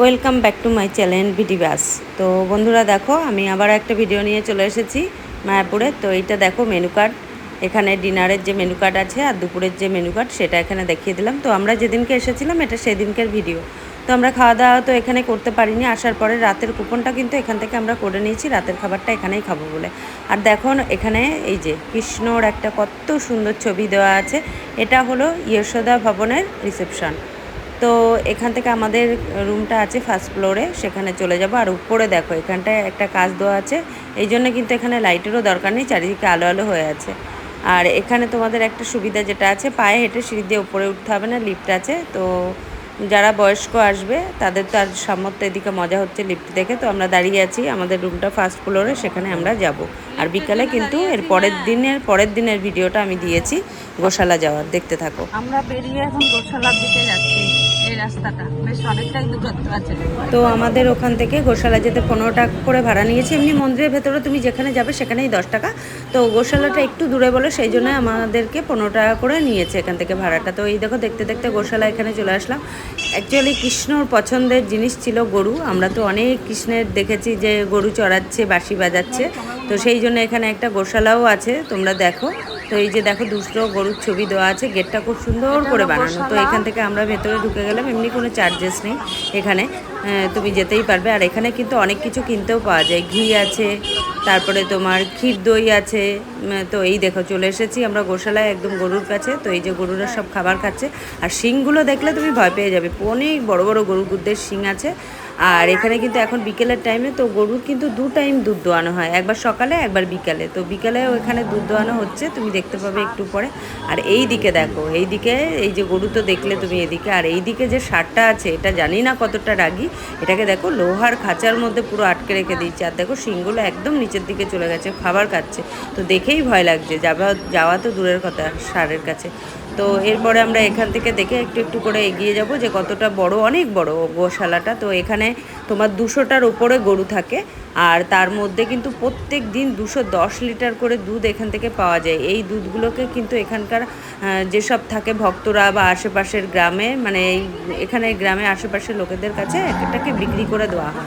Welcome back to my channel ভিডি বাস তো বন্ধুরা দেখো, আমি আবার একটা ভিডিও নিয়ে চলে এসেছি মায়াপুরে। তো এইটা দেখো মেনু কার্ড এখানে ডিনারের যে মেনু কার্ড আছে আর দুপুরের যে মেনু কার্ড সেটা এখানে দেখিয়ে দিলাম। তো আমরা যেদিনকে এসেছিলাম, এটা সেদিনকার ভিডিও তো আমরা খাওয়া দাওয়া তো এখানে করতে পারিনি। আসার পরে রাতের কুপনটা কিন্তু এখান থেকে আমরা করে নিয়েছি। রাতের খাবারটা এখানেই খাব বলে। আর দেখো, এখানে এই যে কৃষ্ণর একটা কত সুন্দর ছবি দেওয়া আছে। এটা হলো ইয়শোদা ভবনের রিসেপশন তো এখান থেকে আমাদের রুমটা আছে ফার্স্ট ফ্লোরে সেখানে চলে যাব। আর উপরে দেখো, এখানটায় একটা কাজ দেওয়া আছে। এই জন্য কিন্তু এখানে লাইটেরও দরকার নেই, চারিদিকে আলো আলো হয়ে আছে। আর এখানে তোমাদের একটা সুবিধা যেটা আছে, পায়ে হেঁটে সিঁড়ি দিয়ে উপরে উঠতে হবে না লিফট আছে। তো যারা বয়স্ক আসবে, তাদের তো আর সামর্থ্য এদিকে মজা হচ্ছে লিফট দেখে। তো আমরা দাঁড়িয়ে আছি আমাদের রুমটা ফার্স্ট ফ্লোরে সেখানে আমরা যাব। আর বিকালে কিন্তু এর পরের দিনের পরের দিনের ভিডিওটা আমি দিয়েছি, গোশালা যাওয়ার। দেখতে থাকো। আমরা বেরিয়ে এখন গোশালার দিকে যাচ্ছি। তো আমাদের ওখান থেকে গোশালা যেতে পনেরো টাকা করে ভাড়া নিয়েছি। এমনি মন্দিরের ভেতরে তুমি যেখানে যাবে সেখানেই দশ টাকা। তো গোশালাটা একটু দূরে বলে, সেই জন্য আমাদেরকে পনেরো টাকা করে নিয়েছে এখান থেকে ভাড়াটা। তো এই দেখো, দেখতে দেখতে গোশালা এখানে চলে আসলাম। অ্যাকচুয়ালি কৃষ্ণর পছন্দের জিনিস ছিল গরু। আমরা তো অনেক কৃষ্ণের দেখেছি যে গরু চড়াচ্ছে, বাঁশি বাজাচ্ছে। তো সেই জন্য এখানে একটা গোশালাও আছে, তোমরা দেখো। তো এই যে দেখো দুশো গরুর ছবি দেওয়া আছে গেটটা খুব সুন্দর করে বানানো। তো এখান থেকে আমরা ভেতরে ঢুকে গেলাম এমনি কোনো চার্জেস নেই এখানে। তুমি যেতেই পারবে। আর এখানে কিন্তু অনেক কিছু কিনতেও পাওয়া যায়। ঘি আছে তারপরে তোমার ক্ষীর দই আছে। তো এই দেখো চলে এসেছি আমরা গোশালায় একদম গরুর কাছে। তো এই যে গরুরা সব খাবার খাচ্ছে। আর শিংগুলো দেখলে তুমি ভয় পেয়ে যাবে। অনেক বড় বড় গরুগুরদের শিং আছে। আর এখানে কিন্তু এখন বিকেলের টাইমে তো গরুর কিন্তু দু টাইম দুধ দোয়ানো হয়। একবার সকালে, একবার বিকালে। তো বিকালেও এখানে দুধ দোয়ানো হচ্ছে, তুমি দেখতে পাবে একটু পরে। আর এই দিকে দেখো এই দিকে এই যে গরু তো দেখলে তুমি এদিকে, আর এই দিকে যে সারটা আছে, এটা জানি না কতটা রাগি। এটাকে দেখো লোহার খাঁচার মধ্যে পুরো আটকে রেখে দিচ্ছে। আর দেখো শিংগুলো একদম নিচের দিকে চলে গেছে, খাবার খাচ্ছে। তো দেখেই ভয় লাগছে যাওয়া যাওয়া তো দূরের কথা সারের কাছে। তো এরপরে আমরা এখান থেকে দেখে একটু একটু করে এগিয়ে যাব যে কতটা বড়, অনেক বড় গোশালাটা। তো এখানে okay তোমার দুশোটার উপরে গরু থাকে আর তার মধ্যে কিন্তু প্রত্যেক দিন দুশো দশ লিটার করে দুধ এখান থেকে পাওয়া যায়। এই দুধগুলোকে কিন্তু এখানকার যেসব থাকে ভক্তরা বা আশেপাশের গ্রামে মানে এই এখানে গ্রামে আশেপাশের লোকেদের কাছে এটাকে বিক্রি করে দেওয়া হয়।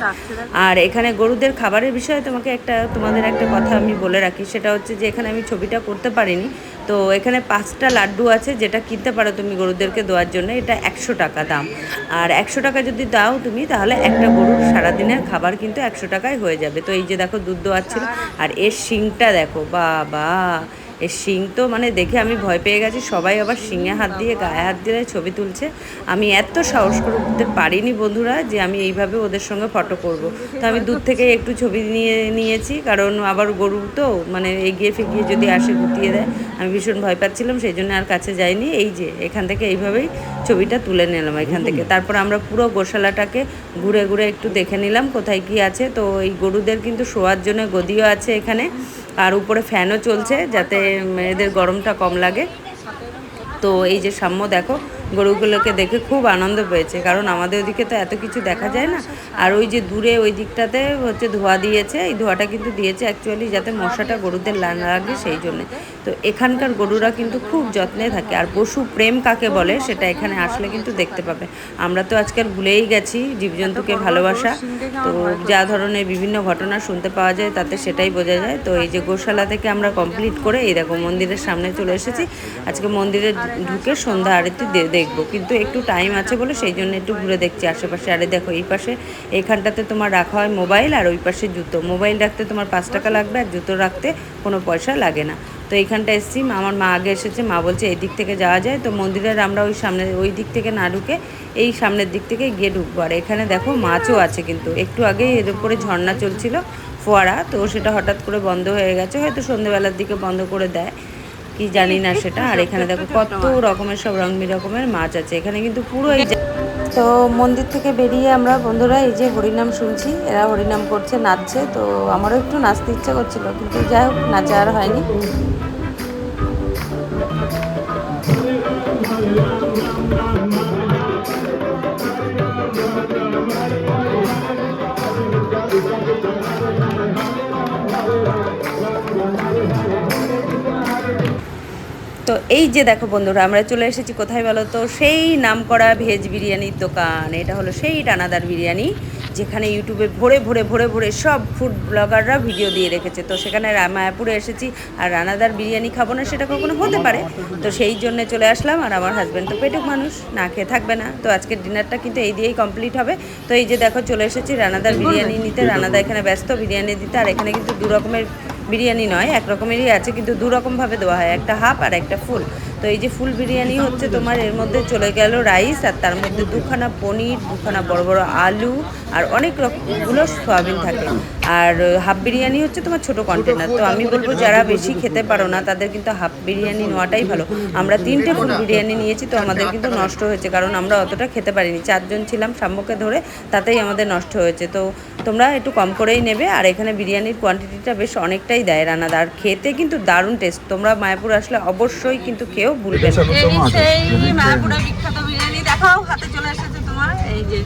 আর এখানে গরুদের খাবারের বিষয়ে তোমাকে একটা, তোমাদের একটা কথা আমি বলে রাখি। সেটা হচ্ছে যে এখানে আমি ছবিটা করতে পারিনি। তো এখানে পাঁচটা লাড্ডু আছে যেটা কিনতে পারো তুমি গরুদেরকে দেওয়ার জন্য। এটা একশো টাকা দাম। আর একশো টাকা যদি দাও তুমি, তাহলে একটা সারাদিনের খাবার কিন্তু একশো টাকায় হয়ে যাবে। তো এই যে দেখো দুধ দোয়াচ্ছিল, আর এর শিংটা দেখো, বাবা। এর শিং তো মানে দেখে আমি ভয় পেয়ে গেছি। সবাই আবার শিঙে হাত দিয়ে, গায়ে হাত দিয়ে ছবি তুলছে। আমি এত সাহস করে উঠতে পারিনি বন্ধুরা যে আমি এইভাবে ওদের সঙ্গে ফটো করব। তো আমি দূর থেকে একটু ছবি নিয়ে নিয়েছি, কারণ আবার গরু তো মানে এগিয়ে ফেগিয়ে যদি আসে গুটিয়ে দেয়, আমি ভীষণ ভয় পাচ্ছিলাম, সেই জন্য আর কাছে যাইনি। এই যে, এখান থেকে এইভাবেই ছবিটা তুলে নিলাম এখান থেকে। তারপর আমরা পুরো গোশালাটাকে ঘুরে ঘুরে একটু দেখে নিলাম, কোথায় কি আছে। তো এই গরুদের কিন্তু শোয়ার জন্য গদিও আছে এখানে। আর উপরে ফ্যানও চলছে যাতে এদের গরমটা কম লাগে। তো এই যে সাম্য দেখো গরুগুলোকে দেখে খুব আনন্দ পেয়েছে, কারণ আমাদের ওদিকে তো এত কিছু দেখা যায় না। আর ওই যে দূরে ওই দিকটাতে হচ্ছে ধোয়া দিয়েছে, এই ধোয়াটা কিন্তু দিয়েছে অ্যাকচুয়ালি যাতে মশাটা গরুদের না লাগে সেই জন্যে। তো এখানকার গরুরা কিন্তু খুব যত্নে থাকে, আর পশু প্রেম কাকে বলে সেটা এখানে আসলে কিন্তু দেখতে পাবে। আমরা তো আজকাল ভুলেই গেছি জীবজন্তুকে ভালোবাসা, তো যা ধরনের বিভিন্ন ঘটনা শুনতে পাওয়া যায় তাতে সেটাই বোঝা যায়। তো এই যে গোশালা থেকে আমরা কমপ্লিট করে এই দেখো মন্দিরের সামনে চলে এসেছি। আজকে মন্দিরে ঢুকে সন্ধ্যা আরতি দেখব। কিন্তু একটু টাইম আছে বলে সেই জন্য একটু ঘুরে দেখছি আশেপাশে। আরে দেখো, এই পাশে এইখানটাতে তোমার রাখা হয় মোবাইল আর ওই পাশে জুতো। মোবাইল রাখতে তোমার পাঁচ টাকা লাগবে আর জুতো রাখতে কোনো পয়সা লাগে না। তো এইখানটা এসেছি, আমার মা আগে এসেছে, মা বলছে এই দিক থেকে যাওয়া যায়। তো মন্দিরের আমরা ওই সামনে, ওই দিক থেকে না ঢুকে এই সামনের দিক থেকে গিয়ে ঢুকবো। আর এখানে দেখো মাছও আছে কিন্তু। একটু আগে এর উপরে ঝর্ণা চলছিল, ফোয়ারা। তো সেটা হঠাৎ করে বন্ধ হয়ে গেছে। হয়তো সন্ধ্যেবেলার দিকে বন্ধ করে দেয়। কি জানি না সেটা। আর এখানে দেখো কত রকমের, সব রং রকমের মাছ আছে। এখানে কিন্তু পুরো এই তো মন্দির থেকে বেরিয়ে আমরা, বন্ধুরা, এই যে হরিনাম শুনছি। এরা হরিনাম করছে, নাচছে। তো আমারও একটু নাচতে ইচ্ছা করছিল, কিন্তু যাই হোক, নাচা আর হয়নি। তো এই যে দেখো বন্ধুরা, আমরা চলে এসেছি কোথায় বলো তো? সেই নামকরা ভেজ বিরিয়ানির দোকান। এটা হলো সেই রানাদার বিরিয়ানি, যেখানে ইউটিউবে ভরে ভরে ভরে ভরে সব ফুড ব্লগাররা ভিডিও দিয়ে রেখেছে। তো সেখানে মায়াপুরে এসেছি, আর রানাদার বিরিয়ানি খাব না সেটা কখনো হতে পারে। তো সেই জন্য চলে আসলাম, আর আমার হাজব্যান্ড তো পেটুক মানুষ, না খেয়ে থাকবে না। তো আজকের ডিনারটা কিন্তু এই দিয়েই কমপ্লিট হবে। তো এই যে দেখো, চলে এসেছি রানাদার বিরিয়ানি নিতে। রানাদা এখানে ব্যস্ত, বিরিয়ানি দিতে। আর এখানে কিন্তু দু রকমের বিরিয়ানি নয়, এক রকমেরই আছে, কিন্তু দু রকমভাবে দেওয়া হয়, একটা হাফ আর একটা ফুল। তো এই যে ফুল বিরিয়ানি হচ্ছে তোমার, এর মধ্যে চলে গেল রাইস, আর তার মধ্যে দুখানা পনির, দুখানা বড় বড় আলু, আর অনেক রকমগুলো সয়াবিন থাকে। আর হাফ বিরিয়ানি হচ্ছে তোমার ছোট কন্টেনার তো আমি বলব যারা বেশি খেতে পারো না তাদের কিন্তু হাফ বিরিয়ানি নেওয়াটাই ভালো। আমরা তিনটে ফুল বিরিয়ানি নিয়েছি তো আমাদের কিন্তু নষ্ট হয়েছে কারণ আমরা অতটা খেতে পারিনি। চারজন ছিলাম সাম্যকে ধরে তাতেই আমাদের নষ্ট হয়েছে। তো তোমরা একটু কম করেই নেবে আর এখানে বিরিয়ানির কোয়ান্টিটিটা বেশ অনেকটাই দেয় রান্নাদার খেতে কিন্তু দারুণ টেস্ট তোমরা মায়াপুর আসলে অবশ্যই কিন্তু খেয়েও ভুলবে না। বিখ্যাত বিরিয়ানি। দেখাও হাতে চলে এসেছে তোমার। এই যে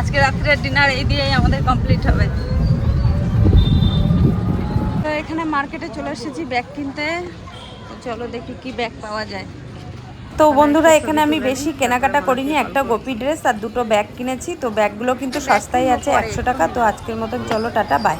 আজকে রাত্রের ডিনার এই দিয়েই আমাদের কমপ্লিট হবে। এখানে মার্কেটে চলে এসেছি ব্যাগ কিনতে। চলো দেখি কি ব্যাগ পাওয়া যায়। তো বন্ধুরা, এখানে আমি বেশি কেনাকাটা করিনি। একটা গোপি ড্রেস আর দুটো ব্যাগ কিনেছি। তো ব্যাগগুলো কিন্তু সস্তায় আছে একশো টাকা। তো আজকের মতন চলো, টাটা বাই